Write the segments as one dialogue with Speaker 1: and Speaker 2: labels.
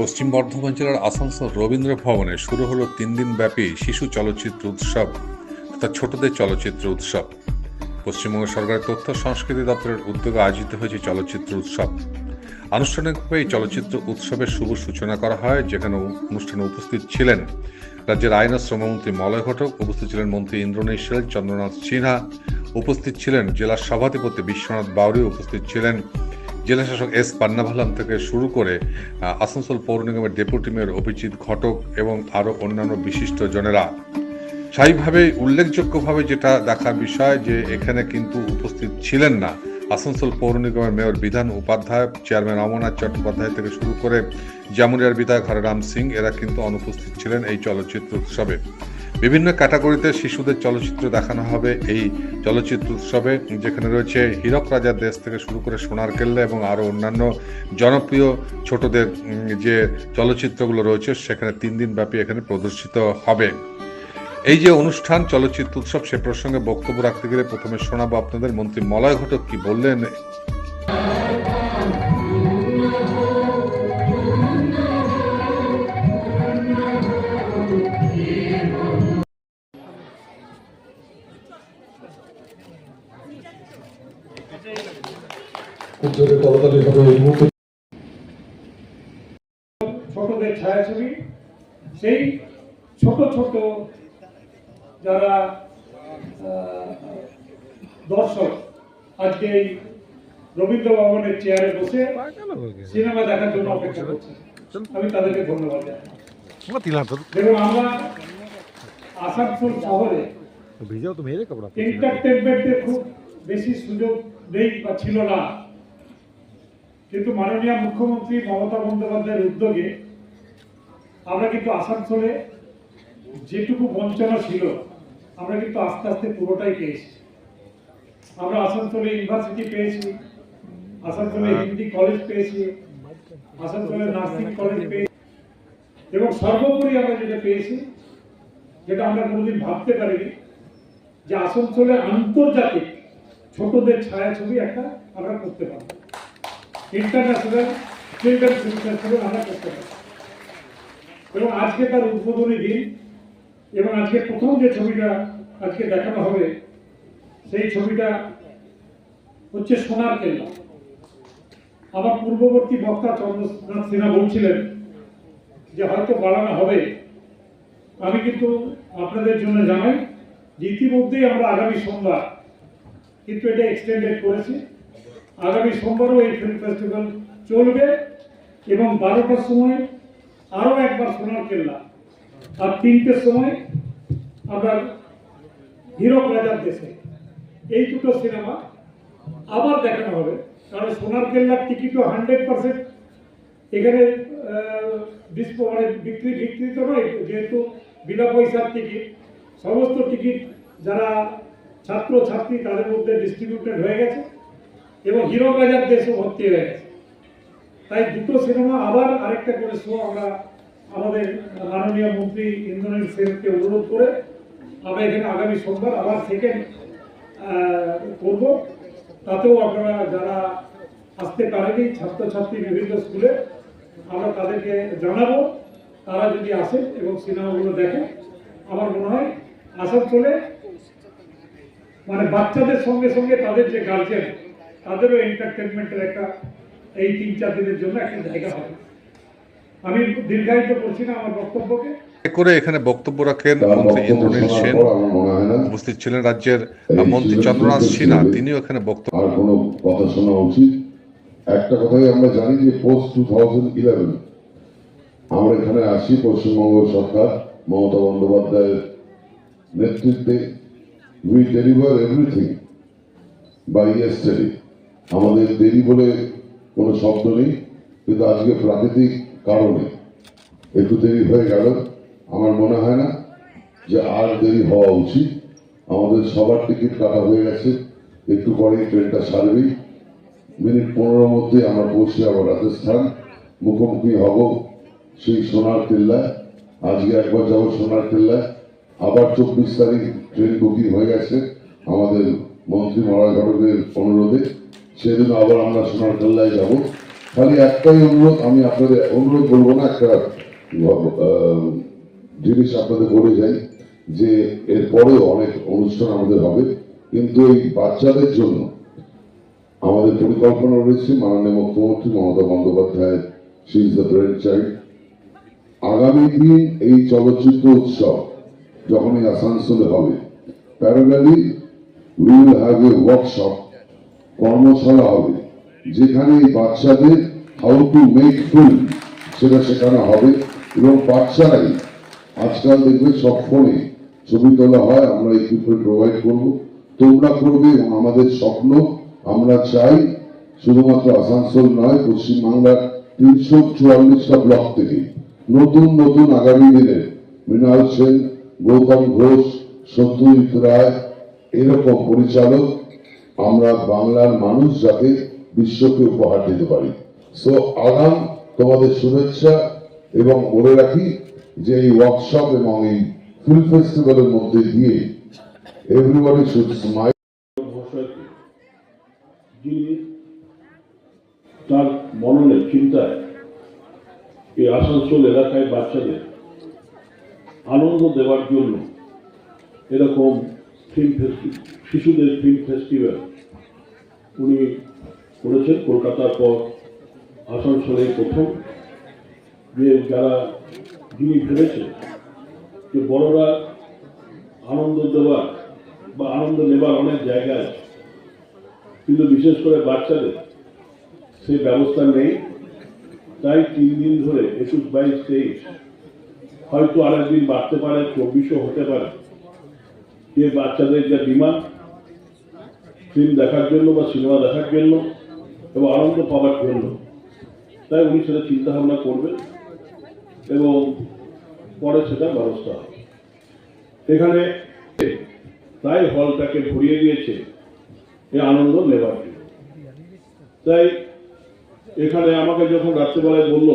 Speaker 1: পশ্চিম বর্ধমান জেলার আসানসোল রবীন্দ্র ভবনে শুরু হলো তিন দিন ব্যাপী শিশু চলচ্চিত্র উৎসব তথা ছোটদের চলচ্চিত্র উৎসব। পশ্চিমবঙ্গ সরকারের তথ্য সংস্কৃতি দপ্তরের উদ্যোগে আয়োজিত হয়েছে চলচ্চিত্র উৎসব। আনুষ্ঠানিকভাবে এই চলচ্চিত্র উৎসবের শুভ সূচনা করা হয়, যেখানে অনুষ্ঠানে উপস্থিত ছিলেন রাজ্যের আইন ও শ্রমমন্ত্রী মলয় ঘটক, উপস্থিত ছিলেন মন্ত্রী ইন্দ্রনীল সেন, চন্দ্রনাথ সিনহা, উপস্থিত ছিলেন জেলার সভাধিপতি বিশ্বনাথ বাউরি, উপস্থিত ছিলেন জেলা শাসক এস পান্নাভালাম থেকে শুরু করে আসানসোল পৌর নিগমের ডেপুটি মেয়র অভিজিৎ ঘটক এবং আরও অন্যান্য বিশিষ্ট জনেরা। স্থায়ীভাবে উল্লেখযোগ্যভাবে যেটা দেখার বিষয় যে এখানে কিন্তু উপস্থিত ছিলেন না। আসানসোল পৌর নিগমের মেয়র বিধান উপাধ্যায়, চেয়ারম্যান অমরনাথ চট্টোপাধ্যায় থেকে শুরু করে জামুরিয়ার বিধায়ক হরেরাম সিং, এরা কিন্তু অনুপস্থিত ছিলেন এই চলচ্চিত্র উৎসবে। বিভিন্ন ক্যাটাগরিতে শিশুদের চলচ্চিত্র দেখানো হবে। এই চলচ্চিত্র উৎসবে যেখানে রয়েছে হীরক রাজার দেশ থেকে শুরু করে সোনার কেল্লা এবং আরও অন্যান্য জনপ্রিয় ছোটদের যে চলচ্চিত্রগুলো রয়েছে, সেখানে তিন দিন ব্যাপী এখানে প্রদর্শিত হবে। এই যে অনুষ্ঠান, চলচ্চিত্র উৎসব, সে প্রসঙ্গে বক্তব্য রাখতে গেলে প্রথমে শোনাবো আপনাদের। মন্ত্রী মলয় ঘটক কি বললেন?
Speaker 2: করতালি হবে এই মুহূর্তে
Speaker 3: সকলের ছায়াছবি সেই ছোট ছোট যারা দর্শক আজকে এই রবীন্দ্র ভবনের চেয়ারে বসে সিনেমা দেখার জন্য অপেক্ষা করছে। আমি তাদেরকে ধন্যবাদ জানাই। দেখুন আমরা আসানসোল শহরে
Speaker 4: ভিজাও তো মেয়েদের
Speaker 3: এন্টারটেনমেন্টের খুব বেশি সুযোগ নেই বা ছিল না। কিন্তু মাননীয় মুখ্যমন্ত্রী মমতা বন্দ্যোপাধ্যায়ের উদ্যোগে আমরা কিন্তু আসানসোলে যেটুকু বঞ্চনা ছিল আমরা কিন্তু আস্তে আস্তে পুরোটাই পেয়েছি আমরা আসানসোলে ইউনিভার্সিটি পেয়েছি আসানসোলে হিন্দি কলেজ পেয়েছি আসানসোলে নার্সিং কলেজ পেয়েছি এবং সর্বোপরি আমরা যেটা পেয়েছি যেটা আমরা কোনোদিন ভাবতে পারিনি যে আসানসোলে আন্তর্জাতিক ছোটদের ছায়াছবি একটা আমরা করতে পারব। ইন্টারন্যাশনাল চিলড্রেন ফেস্টিভ্যাল আমরা করতে পারব এবং আজকে তার উদ্বোধনী দিন, এবং আজকে প্রথম যে ছবিটা আজকে দেখানো হবে, সেই ছবিটা হচ্ছে সোনার কেল্লা। আমার পূর্ববর্তী বক্তা চন্দ্রনাথ সিনহা বলছিলেন যে হয়তো বাড়ানো হবে। আমি কিন্তু আপনাদের জন্য জানাই, যে ইতিমধ্যেই আমরা আগামী সোমবার কিন্তু এটা এক্সটেন্ডেড করেছি। আগামী সোমবারও এই ফিল্ম ফেস্টিভ্যাল চলবে এবং বারোটার সময় আরও একবার সোনার কেল্লা। আর তিনটের সময় আমরা হীরক রাজার দেশে। এই দুটো সিনেমা আবার দেখানো হবে। কারণ সোনার কেল্লার টিকিটও হান্ড্রেড পার্সেন্ট এখানে মানে বিক্রি বিক্রিত নয়, যেহেতু বিনা পয়সার টিকিট। সমস্ত টিকিট যারা ছাত্র ছাত্রী তাদের মধ্যে ডিস্ট্রিবিউটেড হয়ে গেছে। এবং হিরো বাজার দেশও ভর্তি হয়ে গেছে। তাই দুটো সিনেমা আবার আরেকটা করে শো আমরা আমাদের মাননীয় মন্ত্রী ইন্দ্রনীল সেনকে অনুরোধ করে আমরা এখানে আগামী সোমবার আবার সেকেন্ড করব। তাতেও আপনারা যারা আসতে পারেনি, ছাত্রছাত্রী বিভিন্ন স্কুলে, আমরা তাদেরকে জানাব। তারা যদি আসে এবং সিনেমাগুলো দেখে, আমার মনে হয় আসার আসানসোলে মানে বাচ্চাদের সঙ্গে সঙ্গে তাদের যে গার্জেন তাদেরও এন্টারটেনমেন্টের একটা এই তিন চার দিনের জন্য একটা জায়গা হবে। আমি দীর্ঘায়িত করছি না আমার বক্তব্যকে।
Speaker 1: করে এখানে বক্তব্য রাখেন
Speaker 2: তার
Speaker 1: মন্ত্রী ইন্দ্রনীল সেন। উপস্থিত ছিলেন রাজ্যের মন্ত্রী চন্দ্রনাথ সিনহা তিনিও এখানে বক্তব্য
Speaker 2: আর কোনো কথা শোনা উচিত। একটা কথাই আমরা জানি যে পোস্ট টু থাউজেন্ড ইলেভেন আমরা এখানে আসি পশ্চিমবঙ্গ সরকার মমতা বন্দ্যোপাধ্যায়ের নেতৃত্বে we deliver everything by yesterday আমাদের দেরি বলে কোনো শব্দ নেই, কিন্তু আজকে প্রাকৃতিক কারণে একটু দেরি হয়ে গেল। আমার মনে হয় না যে আর দেরি হওয়া উচিত। আমাদের সবার টিকিট কাটা হয়ে গেছে। একটু পরেই ট্রেনটা ছাড়বেই মিনিট পনেরোর মধ্যে আমরা পৌঁছে যাব রাজস্থান। মুখোমুখি হব সেই সোনার কেল্লায় আজকে একবার যাব সোনার কেল্লায় আবার চব্বিশ তারিখ ট্রেন বুকিং হয়ে গেছে আমাদের মন্ত্রী মরা ঘটকের অনুরোধে। সেদিন আবার আমরা সোনার কেল্লায় যাব। খালি একটাই অনুরোধ, আমি আপনাদের অনুরোধ বলব না, একটা জিনিস আপনাদের বলে যাই, যে এরপরেও অনেক অনুষ্ঠান আমাদের হবে, কিন্তু এই বাচ্চাদের জন্য আমাদের পরিকল্পনা রয়েছে, মাননীয় মুখ্যমন্ত্রী Mamata Bandyopadhyay she is the brain child আগামী দিন এই চলচ্চিত্র উৎসব যখন এই আসানসোলে হবে parallelly will have a workshop কর্মশালা হবে। যেখানে এই বাচ্চাদের হাউ টু মেক ফিল্ম সেটা শেখানো হবে এবং বাচ্চারাই আজকাল দেখবে সব ফোনে ছবি তোলা হয়, আমরা ইকুইপমেন্ট প্রোভাইড করব। তোমরা করবে এবং আমাদের স্বপ্ন, আমরা চাই শুধুমাত্র আসানসোল নয়, পশ্চিমবাংলার তিনশো চুয়াল্লিশটা ব্লক থেকে নতুন নতুন আগামী দিনে মৃণাল সেন, গৌতম ঘোষ, সত্যজিৎ রায়, এরকম পরিচালক আমরা বাংলার মানুষ যাতে বিশ্বকে উপহার দিতে পারি। সো আগাম, তোমাদের শুভেচ্ছা এবং বলে রাখি যে এই ওয়ার্কশপ এবং এই ফিল্ম ফেস্টিভ্যালের মধ্যে দিয়ে এভরিবডি শুড স্মাইল
Speaker 5: যিনি তার মননে চিন্তায় এই আসানসোল এলাকায় বাচ্চাদের আনন্দ দেওয়ার জন্য এরকম ফিল্ম ফেস্টিভ্যাল শিশুদের ফিল্ম ফেস্টিভ্যাল উনি করেছেন কলকাতার পর আসানসোলের প্রথম। যে যারা, যিনি ভেবেছেন যে বড়রা আনন্দ দেওয়ার বা আনন্দ নেবার অনেক জায়গা আছে। কিন্তু বিশেষ করে বাচ্চাদের সেই ব্যবস্থা নেই। তাই তিন দিন ধরে একুশ বাইশ তেইশ, হয়তো আরেকদিন বাড়তে পারে, চব্বিশও হতে পারে। যে বাচ্চাদের যা ডিমান্ড ফিল্ম দেখার জন্য বা সিনেমা দেখার জন্য এবং আনন্দ পাওয়ার জন্য। তাই উনি সেটা চিন্তা ভাবনা করবেন এবং পরে সেটা ব্যবস্থা হবে। এখানে তাই হলটাকে ভরিয়ে দিয়েছে এ আনন্দ নেবার তাই এখানে আমাকে যখন রাত্রেবেলায় বলল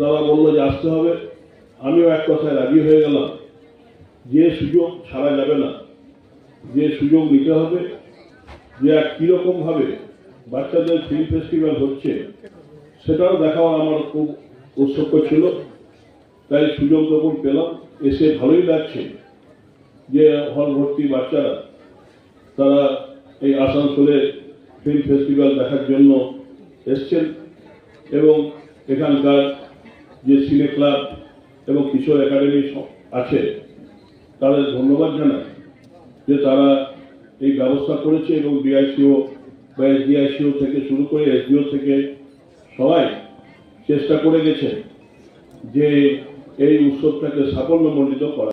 Speaker 5: দাদা বলল যে আসতে হবে, আমিও এক কথায় রাজি হয়ে গেলাম। যে সুযোগ ছাড়া যাবে না, যে সুযোগ নিতে হবে, যে এক কীরকমভাবে বাচ্চাদের ফিল্ম ফেস্টিভ্যাল হচ্ছে, সেটাও দেখাও আমার খুব উৎসুক ছিল। তাই সুযোগ যখন পেলাম, এসে ভালোই লাগছে যে হল ভর্তি বাচ্চারা, তারা এই আসানসোলে ফিল্ম ফেস্টিভ্যাল দেখার জন্য এসছেন এবং এখানকার যে সিনে ক্লাব এবং কিশোর একাডেমি আছে তাদের ধন্যবাদ জানাই যে তারা এই ব্যবস্থা করেছে এবং ডিআইসিও বা এসডিআইসিও থেকে শুরু করে এসডিও থেকে সবাই চেষ্টা করে গেছে যে এই উৎসবটাকে সাফল্যমণ্ডিত করা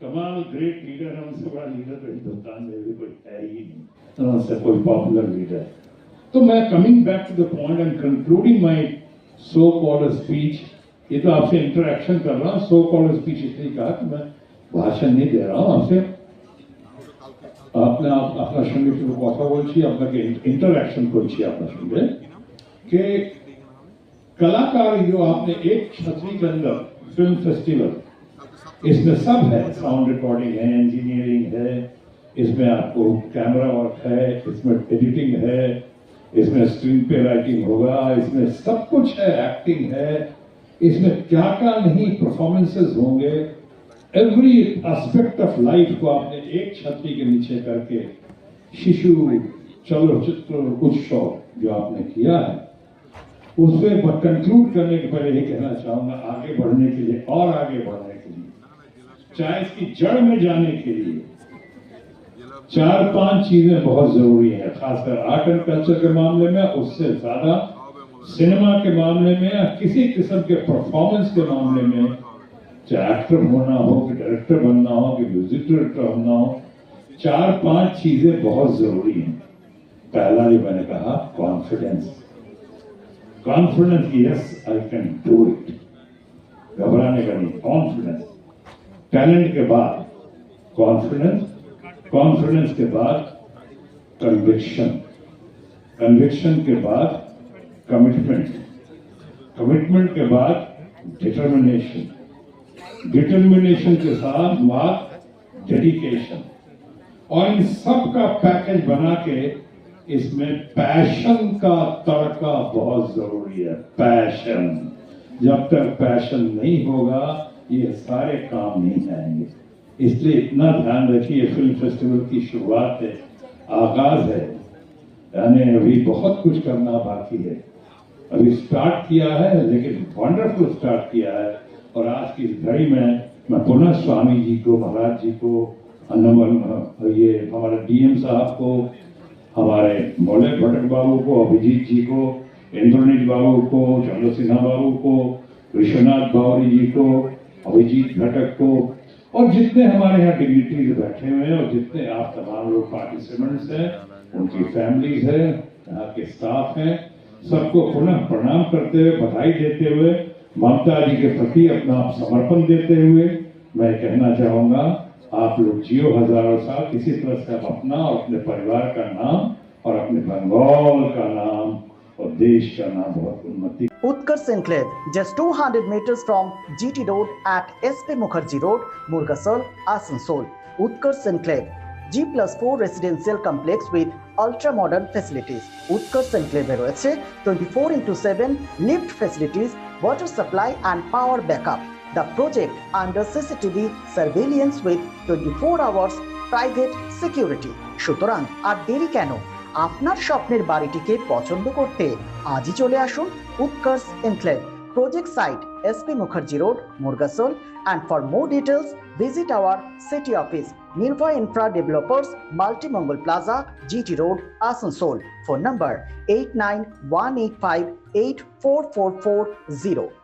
Speaker 6: कमाल ग्रेट लीडर है उनसे बड़ा लीडर तो हिंदुस्तान में भी कोई है ही नहीं और उनसे कोई पॉपुलर लीडर तो मैं coming back to the point and concluding my so called speech ये तो आपसे इंटरेक्शन कर रहा हूँ सो कॉल्ड स्पीच इसलिए कहा कि मैं ভাষণ नहीं दे रहा हूँ आपसे আপনি আপ- আপনার সঙ্গে একটু কথা বলছি আপনাকে इंटरेक्शन করছি আপনার সঙ্গে कि कलाकार जो आपने एक छतरी के अंदर फिल्म फेस्टिवल इसमें सब है साउंड रिकॉर्डिंग है इंजीनियरिंग है इसमें आपको कैमरा वर्क है इसमें एडिटिंग है इसमें स्क्रीन पे राइटिंग होगा इसमें सब कुछ है एक्टिंग है इसमें क्या क्या नहीं परफॉर्मेंसेस होंगे एवरी एस्पेक्ट ऑफ़ लाइफ को आपने एक छतरी के नीचे करके शिशु चलचित्र उत्सव जो आपने किया है, उसमें कंक्लूड करने के पहले ये कहना चाहूँगा, आगे बढ़ने के लिए और आगे बढ़ने के लिए। चाहे इसकी जड़ में जाने के लिए, चार पाँच चीज़ें बहुत ज़रूरी है, खासकर आर्ट एंड कल्चर के मामले में, उससे ज़्यादा सिनेमा के मामले में या किसी किस्म के परफॉर्मेंस के मामले में चाहे एक्टर होना हो कि डायरेक्टर बनना हो, कि म्यूज़िक डायरेक्टर होना हो, चार पाँच चीज़ें बहुत ज़रूरी हैं। पहला जो मैंने कहा confidence confidence yes I can do it घबराने का नहीं कॉन्फिडेंस टैलेंट के बाद कॉन्फिडेंस कॉन्फिडेंस के बाद कन्विक्शन कन्विक्शन के बाद कमिटमेंट कमिटमेंट के बाद डिटर्मिनेशन डिटर्मिनेशन के साथ बाद डेडिकेशन और इन सब का पैकेज बना के इसमें पैशन का तड़का बहुत ज़रूरी है. पैशन जब तक पैशन नहीं होगा, ये सारे काम नहीं आएँगे. इसलिए इतना ध्यान रखिए फ़िल्म फेस्टिवल की शुरुआत है. आगाज़ है. यानी अभी बहुत कुछ करना बाकी है. अभी स्टार्ट किया है, लेकिन वंडरफुल स्टार्ट किया है. और आज की इस घड़ी में मैं पुनः स्वामी जी को, महाराज जी को नमन ये हमारे डीएम साहब को, हमारे मोले भट्ट बाबू को, अभिजीत जी को, इंद्रनील बाबू को, चंद्र सिन्हा बाबू को, विश्वनाथ बावरी जी को, अभिजीत घटक को, और जितने हमारे यहाँ डिग्निटीज बैठे हुए हैं और जितने आप तमाम लोग पार्टिसिपेंट्स हैं, उनकी फैमिलीज़ है, यहाँ के स्टाफ हैं, सबको पुनः प्रणाम करते हुए, बधाई देते हुए ममता जी के प्रति अपना समर्पण देते हुए मैं कहना चाहूंगा आप लोग जियो हजारों साल इसी तरह से आप अपना और अपने परिवार का नाम और अपने बंगाल का नाम और देश का नाम बहुत उन्नति
Speaker 7: Utkarsh Enclave, just 200 meters from GT Road at SP Mukherjee Road, Murgasol, Asansol. Utkarsh Enclave, G plus 4 residential complex with ultra modern facilities. Utkarsh Enclave রয়েছে 24 into 7 lift facilities, water supply and power backup. The project under CCTV surveillance with 24 hours private security. সুতরাং আর দেরি কেন আপনার স্বপ্নের বাড়িটিকে পছন্দ করতে আজই চলে আসুন Utkarsh enclave project site SP Mukherjee road Murgasol and for more details visit our city office Nilva Infra Developers, Multimongol Plaza, GT Road, Asansol. Phone number 89185844440.